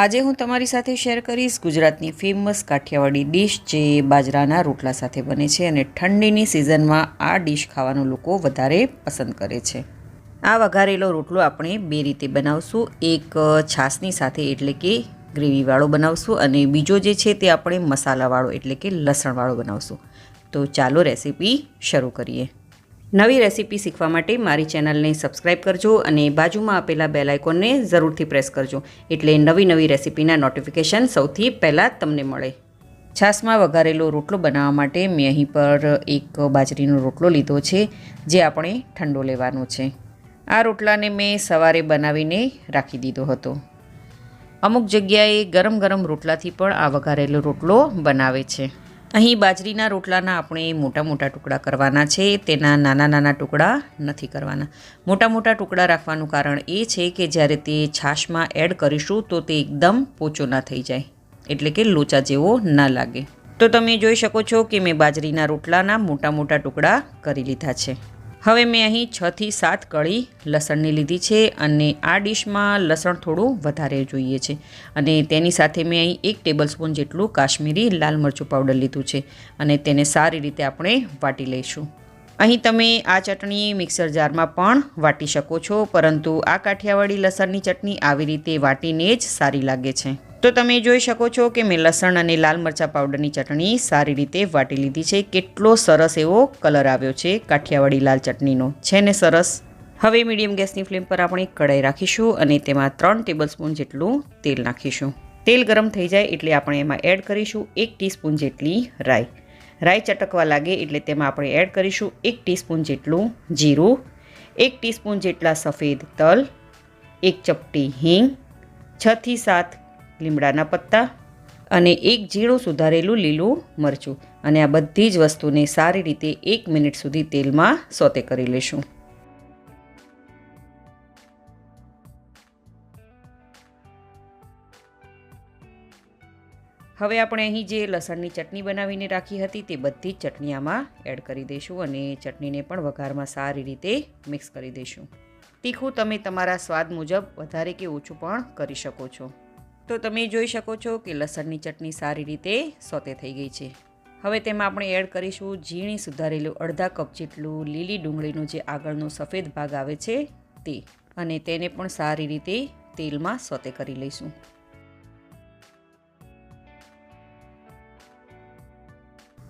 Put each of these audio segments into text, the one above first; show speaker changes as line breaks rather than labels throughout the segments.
આજે હું તમારી સાથે શેર કરીશ ગુજરાતની ફેમસ કાઠિયાવાડી ડીશ જે બાજરાના રોટલા સાથે બને છે અને ઠંડીની સિઝનમાં આ ડીશ ખાવાનું લોકો વધારે પસંદ કરે છે. આ વઘારેલો રોટલો આપણે બે રીતે બનાવશું. એક છાશની સાથે એટલે કે ગ્રેવીવાળો બનાવશું અને બીજો જે છે તે આપણે મસાલાવાળો એટલે કે લસણવાળો બનાવશું. તો ચાલો રેસીપી શરૂ કરીએ. નવી રેસીપી શીખવા માટે મારી ચેનલને સબસ્ક્રાઇબ કરજો અને બાજુમાં આપેલા બેલ જરૂરથી પ્રેસ કરજો એટલે નવી નવી રેસીપીના નોટિફિકેશન સૌથી પહેલાં તમને મળે. છાશમાં વઘારેલો રોટલો બનાવવા માટે મેં અહીં પર એક બાજરીનો રોટલો લીધો છે, જે આપણે ઠંડો લેવાનો છે. આ રોટલાને મેં સવારે બનાવીને રાખી દીધો હતો. અમુક જગ્યાએ ગરમ ગરમ રોટલાથી પણ આ વઘારેલો રોટલો બનાવે છે. અહીં બાજરીના રોટલાના આપણે મોટા મોટા ટુકડા કરવાના છે. તેના નાના નાના ટુકડા નથી કરવાના. મોટા મોટા ટુકડા રાખવાનું કારણ એ છે કે જ્યારે તે છાશમાં એડ કરીશું તો તે એકદમ પોચો ના થઈ જાય. એટલે કે લોચા જેવો ના લાગે. તો તમે જોઈ શકો છો કે મેં બાજરીના રોટલાના મોટા મોટા ટુકડા કરી લીધા છે. હવે મેં અહીં છથી સાત કળી લસણની લીધી છે અને આ ડીશમાં લસણ થોડું વધારે જોઈએ છે. અને તેની સાથે મેં અહીં એક ટેબલસ્પૂન જેટલું કાશ્મીરી લાલ મરચું પાવડર લીધું છે અને તેને સારી રીતે આપણે વાટી લઈશું. અહીં તમે આ ચટણી મિક્સર જારમાં પણ વાટી શકો છો, પરંતુ આ કાઠિયાવાડી લસણની ચટણી આવી રીતે વાટીને જ સારી લાગે છે. તો તમે જોઈ શકો છો કે મેં લસણ અને લાલ મરચાં પાવડરની ચટણી સારી રીતે વાટી લીધી છે. કેટલો સરસ એવો કલર આવ્યો છે કાઠિયાવાડી લાલ ચટણીનો. છે ને સરસ? હવે મીડિયમ ગેસની ફ્લેમ પર આપણે કઢાઈ રાખીશું અને તેમાં ત્રણ ટેબલસ્પૂન જેટલું તેલ નાખીશું. તેલ ગરમ થઈ જાય એટલે આપણે એમાં એડ કરીશું એક ટીસ્પૂન જેટલી રાઈ. રાઈ ચટકવા લાગે એટલે તેમાં આપણે એડ કરીશું એક ટીસ્પૂન જેટલું જીરું, એક ટીસ્પૂન જેટલા સફેદ તલ, એક ચપટી હિંગ છથી સાત લીમડાના પત્તા અને એક ઝીણું સુધારેલું લીલું મરચું. અને આ બધી જ વસ્તુને સારી રીતે એક મિનિટ સુધી તેલમાં સોતે કરી લઈશું હવે આપણે અહીં જે લસણની ચટણી બનાવીને રાખી હતી તે બધી જ ચટણી આમાં એડ કરી દઈશું અને ચટણીને પણ વઘારમાં સારી રીતે મિક્સ કરી દઈશું તીખું તમે તમારા સ્વાદ મુજબ વધારે કે ઓછું પણ કરી શકો છો. તો તમે જોઈ શકો છો કે લસણની ચટણી સારી રીતે સોતે થઈ ગઈ છે. હવે તેમાં આપણે એડ કરીશું ઝીણી સુધારેલું અડધા કપ જેટલું લીલી ડુંગળીનો જે આગળનો સફેદ ભાગ આવે છે તે. અને તેને પણ સારી રીતે તેલમાં સોતે કરી લઈશું.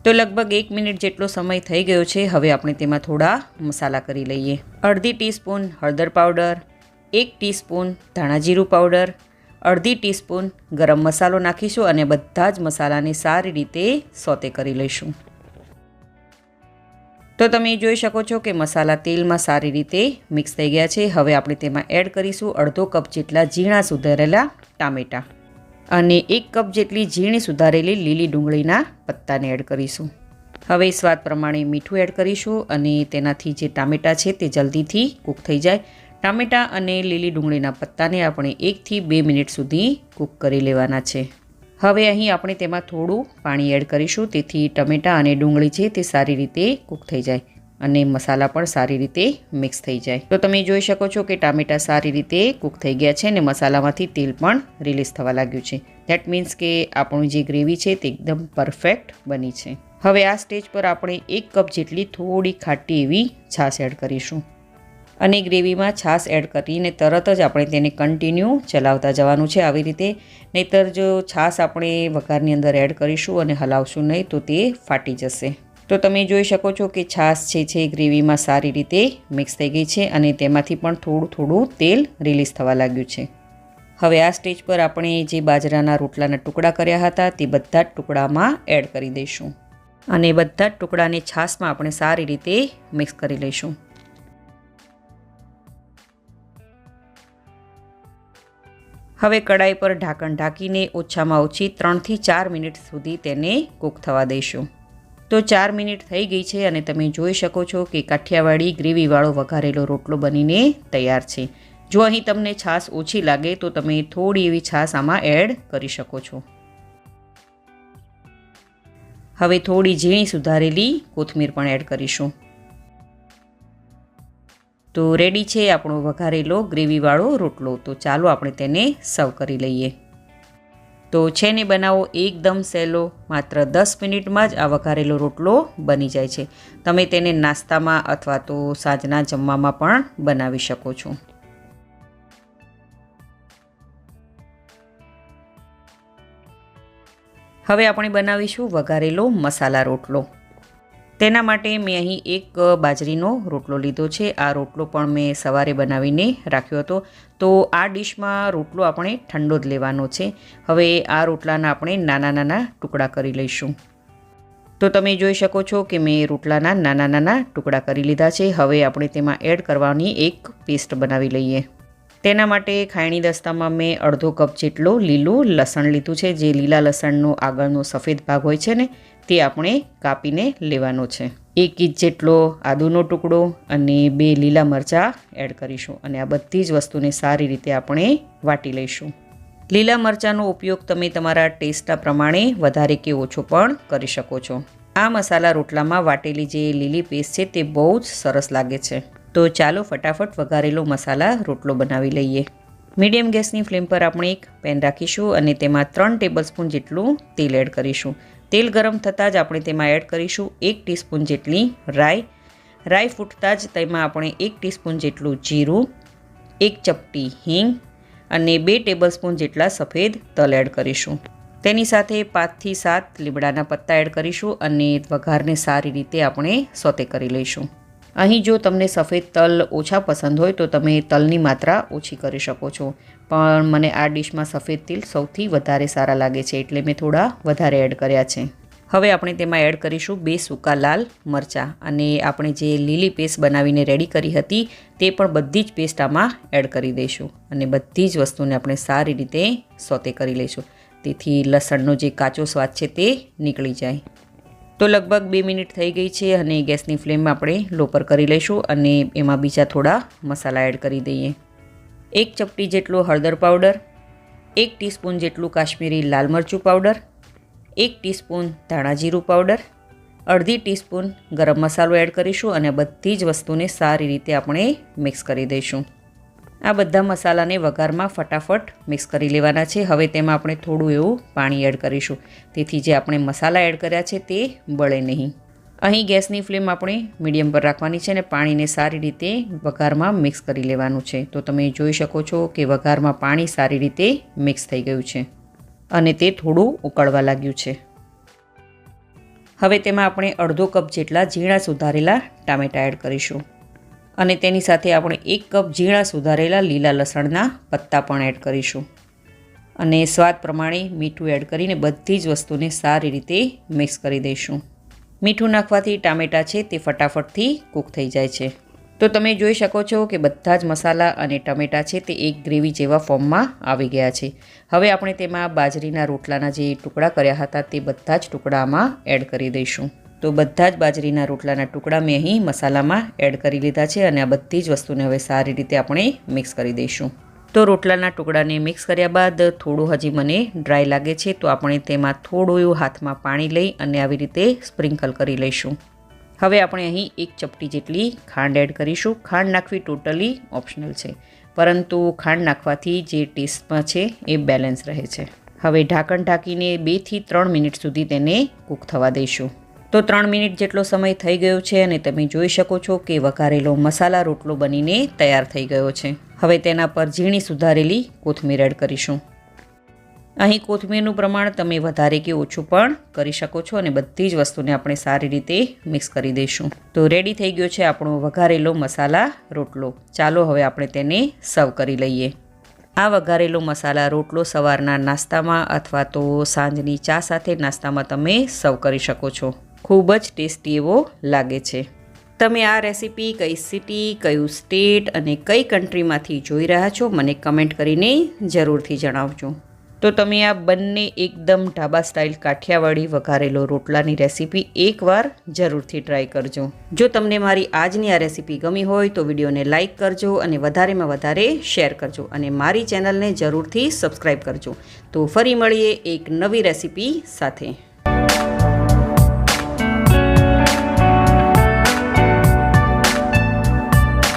તો લગભગ એક મિનિટ જેટલો સમય થઈ ગયો છે, હવે આપણે તેમાં થોડા મસાલા કરી લઈએ. અડધી ટીસ્પૂન હળદર પાવડર, એક ટીસ્પૂન ધાણાજીરું પાવડર અડધી ટીસ્પૂન ગરમ મસાલો નાખીશું અને બધા જ મસાલાને સારી રીતે સોતે કરી લઈશું. તો તમે જોઈ શકો છો કે મસાલા તેલમાં સારી રીતે મિક્સ થઈ ગયા છે. હવે આપણે તેમાં એડ કરીશું અડધો કપ જેટલા ઝીણા સુધારેલા ટામેટાં અને એક કપ જેટલી ઝીણી સુધારેલી લીલી ડુંગળીના પત્તાને એડ કરીશું. હવે સ્વાદ પ્રમાણે મીઠું એડ કરીશું અને તેનાથી જે ટામેટાં છે તે જલ્દીથી કૂક થઈ જાય. ટામેટાં અને લીલી ડુંગળીના પત્તાને આપણે એકથી બે મિનિટ સુધી કૂક કરી લેવાના છે. હવે અહીં આપણે તેમાં થોડું પાણી એડ કરીશું, તેથી ટમેટાં અને ડુંગળી છે તે સારી રીતે કૂક થઈ જાય અને મસાલા પણ સારી રીતે મિક્સ થઈ જાય. તો તમે જોઈ શકો છો કે ટામેટાં સારી રીતે કૂક થઈ ગયા છે અને મસાલામાંથી તેલ પણ રિલીઝ થવા લાગ્યું છે. દેટ મીન્સ કે આપણું જે ગ્રેવી છે તે એકદમ પરફેક્ટ બની છે. હવે આ સ્ટેજ પર આપણે એક કપ જેટલી થોડી ખાટી એવી છાશ એડ કરીશું. અને ગ્રેવીમાં છાશ એડ કરીને તરત જ આપણે તેને કન્ટિન્યુ ચલાવતા જવાનું છે આવી રીતે. નહીતર જો છાશ આપણે વઘારની અંદર એડ કરીશું અને હલાવશું નહીં તો તે ફાટી જશે. તો તમે જોઈ શકો છો કે છાશ છે છે ગ્રેવીમાં સારી રીતે મિક્સ થઈ ગઈ છે અને તેમાંથી પણ થોડું થોડું તેલ રિલીઝ થવા લાગ્યું છે. હવે આ સ્ટેજ પર આપણે જે બાજરાના રોટલાના ટુકડા કર્યા હતા તે બધા જ ટુકડામાં એડ કરી દઈશું. અને બધા જ ટુકડાને છાશમાં આપણે સારી રીતે મિક્સ કરી લઈશું. હવે કડાઈ પર ઢાંકણ ઢાંકીને ઓછામાં ઓછી ત્રણથી ચાર મિનિટ સુધી તેને કૂક થવા દઈશું. તો ચાર મિનિટ થઈ ગઈ છે અને તમે જોઈ શકો છો કે કાઠિયાવાડી ગ્રેવીવાળો વઘારેલો રોટલો બનીને તૈયાર છે. જો અહીં તમને છાશ ઓછી લાગે તો તમે થોડી એવી છાશ આમાં એડ કરી શકો છો. હવે થોડી ઝીણી સુધારેલી કોથમીર પણ એડ કરીશું. તો રેડી છે આપણો વઘારેલો ગ્રેવીવાળો રોટલો. તો ચાલો આપણે તેને સર્વ કરી લઈએ. તો છે ને બનાવો એકદમ સહેલો, માત્ર દસ મિનિટમાં જ આ વઘારેલો રોટલો બની જાય છે. તમે તેને નાસ્તામાં અથવા તો સાંજના જમવામાં પણ બનાવી શકો છો. હવે આપણે બનાવીશું વઘારેલો મસાલા રોટલો. તેના માટે મેં અહીં એક બાજરીનો રોટલો લીધો છે. આ રોટલો પણ મેં સવારે બનાવીને રાખ્યો હતો. તો આ ડિશમાં રોટલો આપણે ઠંડો જ લેવાનો છે. હવે આ રોટલાના આપણે નાના નાના ટુકડા કરી લઈશું. તો તમે જોઈ શકો છો કે મેં રોટલાના નાના નાના ટુકડા કરી લીધા છે. હવે આપણે તેમાં એડ કરવાની એક પેસ્ટ બનાવી લઈએ. તેના માટે ખાયણી દસ્તામાં મેં અડધો કપ જેટલો લીલું લસણ લીધું છે. જે લીલા લસણનો આગળનો સફેદ ભાગ હોય છે ને તે આપણે કાપીને લેવાનો છે. એક ઇંચ જેટલો આદુનો ટુકડો અને બે લીલા મરચાં એડ કરીશું અને આ બધી જ વસ્તુને સારી રીતે આપણે વાટી લઈશું. લીલા મરચાંનો ઉપયોગ તમે તમારા ટેસ્ટના પ્રમાણે વધારે કે ઓછો પણ કરી શકો છો. આ મસાલા રોટલામાં વાટેલી જે લીલી પેસ્ટ છે તે બહુ જ સરસ લાગે છે. તો ચાલો ફટાફટ વઘારેલો મસાલા રોટલો બનાવી લઈએ. મીડિયમ ગેસની ફ્લેમ પર આપણે એક પેન રાખીશું અને તેમાં ત્રણ ટેબલસ્પૂન જેટલું તેલ એડ કરીશું. તેલ ગરમ થતાં જ આપણે તેમાં એડ કરીશું એક ટીસ્પૂન જેટલી રાઈ. રાઈ ફૂટતા જ તેમાં આપણે એક ટીસ્પૂન જેટલું જીરું, એક ચપટી હિંગ અને બે ટેબલસ્પૂન જેટલા સફેદ તલ એડ કરીશું. તેની સાથે પાંચથી સાત લીમડાના પત્તા એડ કરીશું અને વઘારને સારી રીતે આપણે સોતે કરી લઈશું. અહીં જો તમને સફેદ તલ ઓછા પસંદ હોય તો તમે તલની માત્રા ઓછી કરી શકો છો. પણ મને આ ડિશમાં સફેદ તિલ સૌથી વધારે સારા લાગે છે, એટલે મેં થોડા વધારે એડ કર્યા છે. હવે આપણે તેમાં એડ કરીશું બે સૂકા લાલ મરચાં અને આપણે જે લીલી પેસ્ટ બનાવીને રેડી કરી હતી તે પણ બધી જ પેસ્ટ આમાં એડ કરી દઈશું અને બધી જ વસ્તુને આપણે સારી રીતે સોતે કરી લઈશું. તેથી લસણનો જે કાચો સ્વાદ છે તે નીકળી જાય. તો લગભગ બે મિનિટ થઈ ગઈ છે અને ગેસની ફ્લેમ આપણે લો કરી લઈશું અને એમાં બીજા થોડા મસાલા એડ કરી દઈએ. એક ચપટી જેટલો હળદર પાવડર, એક ટીસ્પૂન જેટલું કાશ્મીરી લાલ મરચું પાવડર, એક ટીસ્પૂન ધાણા જીરું પાવડર, અડધી ટીસ્પૂન ગરમ મસાલો એડ કરીશું અને બધી જ વસ્તુને સારી રીતે આપણે મિક્સ કરી દઈશું. આ બધા મસાલાને વઘારમાં ફટાફટ મિક્સ કરી લેવાના છે. હવે તેમાં આપણે થોડું એવું પાણી એડ કરીશું. તેથી જે આપણે મસાલા એડ કર્યા છે તે બળે નહીં. અહીં ગેસની ફ્લેમ આપણે મીડિયમ પર રાખવાની છે અને પાણીને સારી રીતે વઘારમાં મિક્સ કરી લેવાનું છે. તો તમે જોઈ શકો છો કે વઘારમાં પાણી સારી રીતે મિક્સ થઈ ગયું છે અને તે થોડું ઉકળવા લાગ્યું છે. હવે તેમાં આપણે અડધો કપ જેટલા ઝીણા સુધારેલા ટામેટાં એડ કરીશું. અને તેની સાથે આપણે એક કપ ઝીણા સુધારેલા લીલા લસણના પત્તા પણ એડ કરીશું. અને સ્વાદ પ્રમાણે મીઠું એડ કરીને બધી જ વસ્તુને સારી રીતે મિક્સ કરી દઈશું. મીઠું નાખવાથી ટામેટાં છે તે ફટાફટથી કૂક થઈ જાય છે. તો તમે જોઈ શકો છો કે બધા જ મસાલા અને ટમેટાં છે તે એક ગ્રેવી જેવા ફોર્મમાં આવી ગયા છે. હવે આપણે તેમાં બાજરીના રોટલાના જે ટુકડા કર્યા હતા તે બધા જ ટુકડામાં એડ કરી દઈશું. તો બધા જ બાજરીના રોટલાના ટુકડા મેં અહીં મસાલામાં એડ કરી લીધા છે અને આ બધી જ વસ્તુને હવે સારી રીતે આપણે મિક્સ કરી દઈશું. તો રોટલાના ટુકડાને મિક્સ કર્યા બાદ થોડું હજી મને ડ્રાય લાગે છે તો આપણે તેમાં થોડું એવું હાથમાં પાણી લઈ અને આવી રીતે સ્પ્રિંકલ કરી લઈશું. હવે આપણે અહીં એક ચપટી જેટલી ખાંડ એડ કરીશું. ખાંડ નાખવી ટોટલી ઓપ્શનલ છે, પરંતુ ખાંડ નાખવાથી જે ટેસ્ટમાં છે એ બેલેન્સ રહે છે. હવે ઢાંકણ ઢાંકીને બેથી ત્રણ મિનિટ સુધી તેને કૂક થવા દઈશું. તો ત્રણ મિનિટ જેટલો સમય થઈ ગયો છે અને તમે જોઈ શકો છો કે વઘારેલો મસાલા રોટલો બનીને તૈયાર થઈ ગયો છે. હવે તેના પર ઝીણી સુધારેલી કોથમીર એડ કરીશું. અહીં કોથમીરનું પ્રમાણ તમે વધારે કે ઓછું પણ કરી શકો છો અને બધી જ વસ્તુને આપણે સારી રીતે મિક્સ કરી દઈશું. તો રેડી થઈ ગયો છે આપણો વઘારેલો મસાલા રોટલો. ચાલો હવે આપણે તેને સર્વ કરી લઈએ. આ વઘારેલો મસાલા રોટલો સવારના નાસ્તામાં અથવા તો સાંજની ચા સાથે નાસ્તામાં તમે સર્વ કરી શકો છો. ખૂબ જ ટેસ્ટી એવો લાગે છે. તમે આ રેસીપી કઈ સિટી, કયું સ્ટેટ અને કઈ કન્ટ્રીમાંથી જોઈ રહ્યા છો, મને કમેન્ટ કરીને જરૂરથી જણાવજો. તો તમે આ બંને એકદમ ઢાબા સ્ટાઇલ કાઠિયાવાડી વઘારેલો રોટલાની રેસીપી એકવાર જરૂરથી ટ્રાય કરજો. જો તમને મારી આજની આ રેસીપી ગમી હોય તો વિડીયોને લાઇક કરજો અને વધારેમાં વધારે શેર કરજો અને મારી ચેનલને જરૂરથી સબસ્ક્રાઈબ કરજો. તો ફરી મળીએ એક નવી રેસીપી સાથે.